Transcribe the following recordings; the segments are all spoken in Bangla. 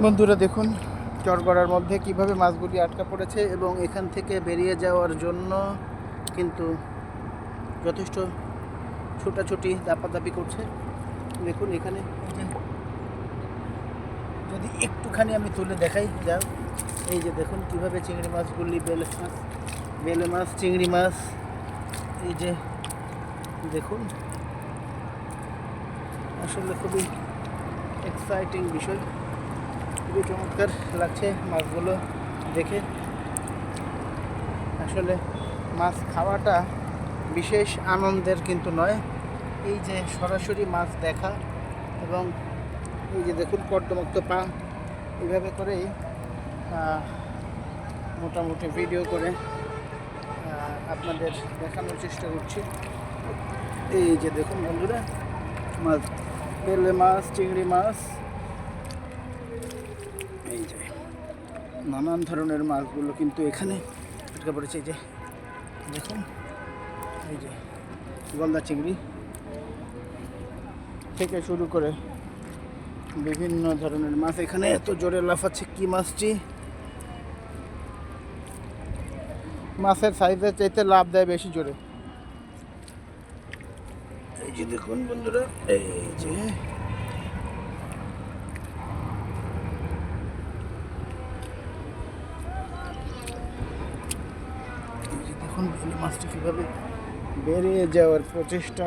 বন্ধুরা দেখুন, চরগড়ার মধ্যে কীভাবে মাছগুলি আটকা পড়েছে এবং এখান থেকে বেরিয়ে যাওয়ার জন্য কিন্তু যথেষ্ট ছোটাছুটি, দাপাদাপি করছে। দেখুন এখানে। যদি একটুখানি আমি তুলে দেখাই যাও এই যে দেখুন কীভাবে চিংড়ি মাছগুলি, বেলে মাছ বেলে মাছ, চিংড়ি মাছ, এই যে দেখুন। আসলে খুবই এক্সাইটিং বিষয়। খুবই চমৎকার লাগছে মাছগুলো দেখে। আসলে মাছ খাওয়াটা বিশেষ আনন্দের কিন্তু নয়। এই যে সরাসরি মাছ দেখা এবং এই যে দেখুন কর্দমুক্ত পা এইভাবে করেই মোটামুটি ভিডিও করে আপনাদের দেখানোর চেষ্টা করছি। এই যে দেখুন বন্ধুরা, মাছ, বেলে মাছ, চিংড়ি মাছ এই যে নানান ধরনের মাছগুলো কিন্তু এখানে আটকা পড়েছে, এই যে দেখুন, এই যে গলদা চিংড়ি থেকে শুরু করে বিভিন্ন ধরনের মাছ। এখানে এত জোরে লাফাচ্ছে, কি মাছটি মাছের সাইজের চাইতে লাভ দেয় বেশি জোরে। এই যে দেখুন বন্ধুরা, এই যে এই যে দেখুন বেলে মাছটি কীভাবে বেরিয়ে যাওয়ার প্রচেষ্টা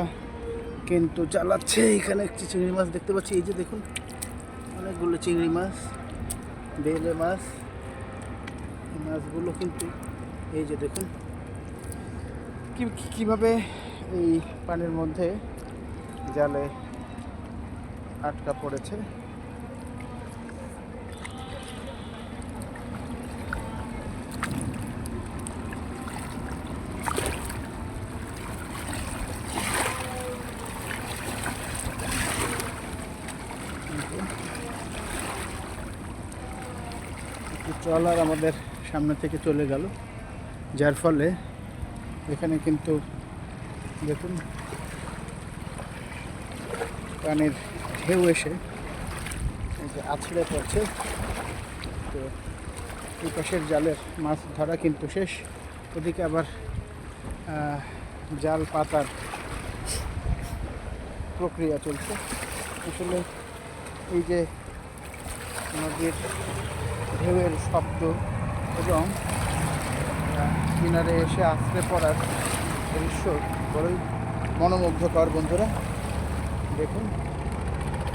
কিন্তু চালাচ্ছে এখানে একটি চিংড়ি মাছ দেখতে পাচ্ছি। এই যে দেখুন, অনেকগুলো চিংড়ি মাছ, বেলে মাছ, এই মাছগুলো কিন্তু, এই যে দেখুন কীভাবে এই পানির মধ্যে জালে আটকা পড়েছে। একটি ট্রলার আমাদের সামনে থেকে চলে গেল। যার ফলে এখানে কিন্তু দেখুন, পানির ঢেউ এসে আছড়ে পড়ছে। তো এই পাশের জালের মাছ ধরা কিন্তু শেষ। ওদিকে আবার জাল পাতার প্রক্রিয়া চলছে। আসলে এই যে নদীর ঢেউয়ের শব্দ এবং কিনারে এসে আছড়ে পড়ার দৃশ্য বড়ই মনোমুগ্ধকর বন্ধুরা। দেখুন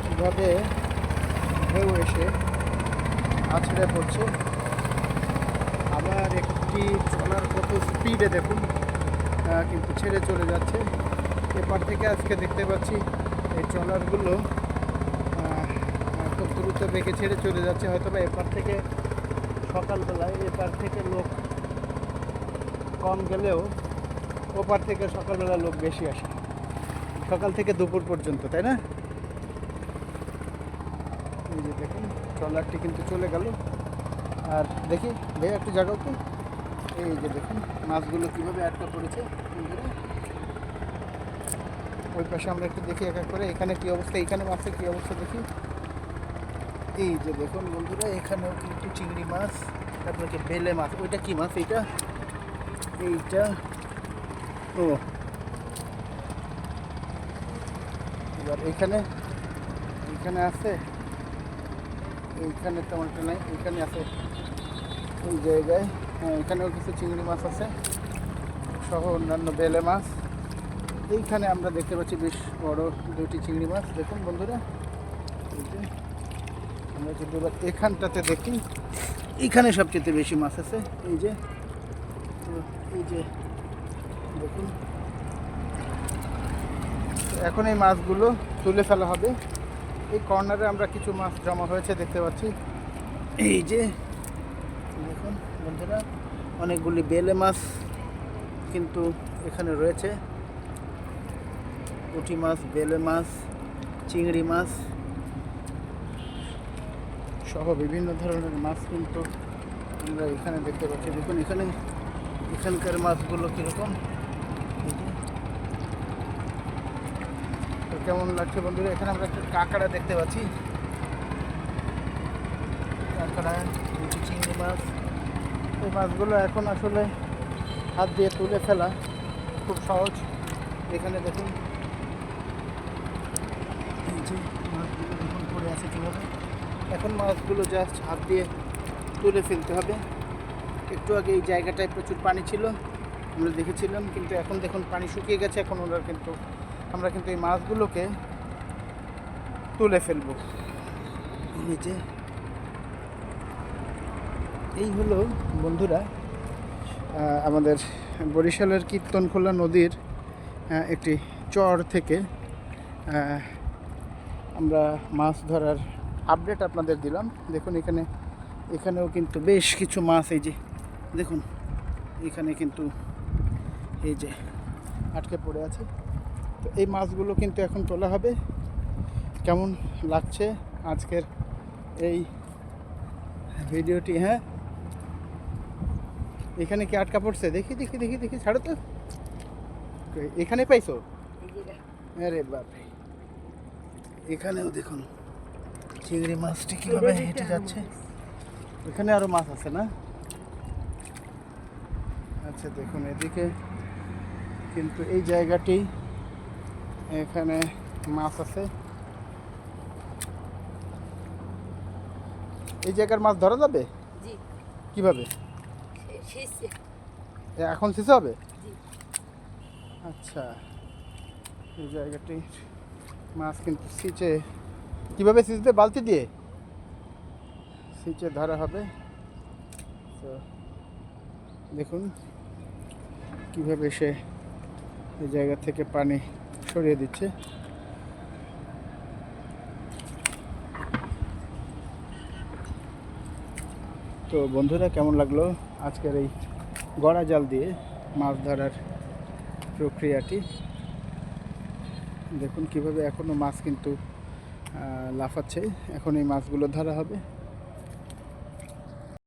কীভাবে ঢেউ এসে আছড়ে পড়ছে। আবার একটি চলার কত স্পিডে দেখুন কিন্তু ছেড়ে চলে যাচ্ছে। এপার থেকে আজকে দেখতে পাচ্ছি এই খুব দ্রুত বেগে ছেড়ে চলে যাচ্ছে হয়তো বা এপার থেকে সকালবেলায়, এপার থেকে লোক কম গেলেও ওপার থেকে সকালবেলা লোক বেশি আসে। সকাল থেকে দুপুর পর্যন্ত, তাই না? এই যে দেখুন, ট্রলারটি কিন্তু চলে গেল। আর দেখি ভাই একটু জায়গাও তো। এই যে দেখুন, মাছগুলো কীভাবে আটকা পড়েছে ওই পাশে আমরা একটু দেখি এক এক করে, এখানে কী অবস্থা, এখানে মাছের কী অবস্থা দেখি। এই যে দেখুন বন্ধুরা, এখানেও কিন্তু চিংড়ি মাছ, তারপরে কি বেলে মাছ। ওইটা কি মাছ এইটা? এইটা, ও। এবার এখানে এখানে আছে, এইখানে তেমন একটা নাই, এখানে আছে এই জায়গায়। হ্যাঁ এখানেও কিছু চিংড়ি মাছ আছে, সহ অন্যান্য বেলে মাছ। এইখানে আমরা দেখতে পাচ্ছি বেশ বড় দুটি চিংড়ি মাছ। দেখুন বন্ধুরা, এই যে। আমরা যদি এবার এখানটাতে দেখি। এখানে সবচেয়ে বেশি মাছ আছে। এই যে এই যে, দেখুন। এখন এই মাছগুলো তুলে ফেলা হবে। এই কর্নারে আমরা কিছু মাছ জমা হয়েছে, দেখতে পাচ্ছি। এই যে, দেখুন, বন্ধুরা, অনেকগুলি বেলে মাছ কিন্তু এখানে রয়েছে। পুঁটি মাছ, বেলে মাছ, চিংড়ি মাছ সহ বিভিন্ন ধরনের মাছ কিন্তু আমরা এখানে দেখতে পাচ্ছি। দেখুন, এখানে এখানকার মাছগুলো কীরকম? কেমন লাগছে বন্ধুরা? এখানে আমরা একটা কাঁকড়া দেখতে পাচ্ছি। কাঁকড়া চিংড়ি মাছ। এই মাছগুলো এখন আসলে হাত দিয়ে তুলে ফেলা খুব সহজ। এখানে দেখুন মাছগুলো দেখুন পড়ে আছে কীভাবে এখন মাছগুলো জাস্ট হাত দিয়ে তুলে ফেলতে হবে। একটু আগে এই জায়গাটায় প্রচুর পানি ছিল, আমরা দেখেছিলাম, কিন্তু এখন দেখুন পানি শুকিয়ে গেছে, এখন ওরা কিন্তু, আমরা কিন্তু এই মাছগুলোকে তুলে ফেলব। যে, এই হলো বন্ধুরা আমাদের বরিশালের কীর্তনখোলা নদীর একটি চর থেকে আমরা মাছ ধরার আপডেট আপনাদের দিলাম। দেখুন এখানে এখানেও কিন্তু বেশ কিছু মাছ এই যে দেখুন এখানে কিন্তু এই যে আটকে পড়ে আছে। তো এই মাছগুলো কিন্তু এখন তোলা হবে। কেমন লাগছে আজকের এই ভিডিওটি হ্যাঁ? এখানে কি আটকা পড়ছে? দেখি দেখি দেখি দেখি ছাড়ো তো। এখানে পাইছো? আরে বাপরে। এখানেও দেখুন। চিংড়ি মাছটি কীভাবে হেঁটে যাচ্ছে? এখানে আরও মাছ আছে না? আচ্ছা দেখুন এদিকে। কিন্তু এই জায়গাটি এখানে মাছ আছে। এই জায়গার মাছ ধরা যাবে? জি। কীভাবে? এখন শেষে হবে? আচ্ছা এই জায়গাটি মাছ কিন্তু সিচে কীভাবে সিচবে বালতি দিয়ে? সিচে ধরা হবে। তো দেখুন কীভাবে সে এই জায়গা থেকে পানি সরিয়ে দিচ্ছে। তো বন্ধুরা, কেমন লাগল আজকের এই গড়া জাল দিয়ে মাছ ধরার প্রক্রিয়াটি? দেখুন কীভাবে এখনও মাছ কিন্তু লাফাচ্ছে। এখন এই মাছগুলো ধরা হবে।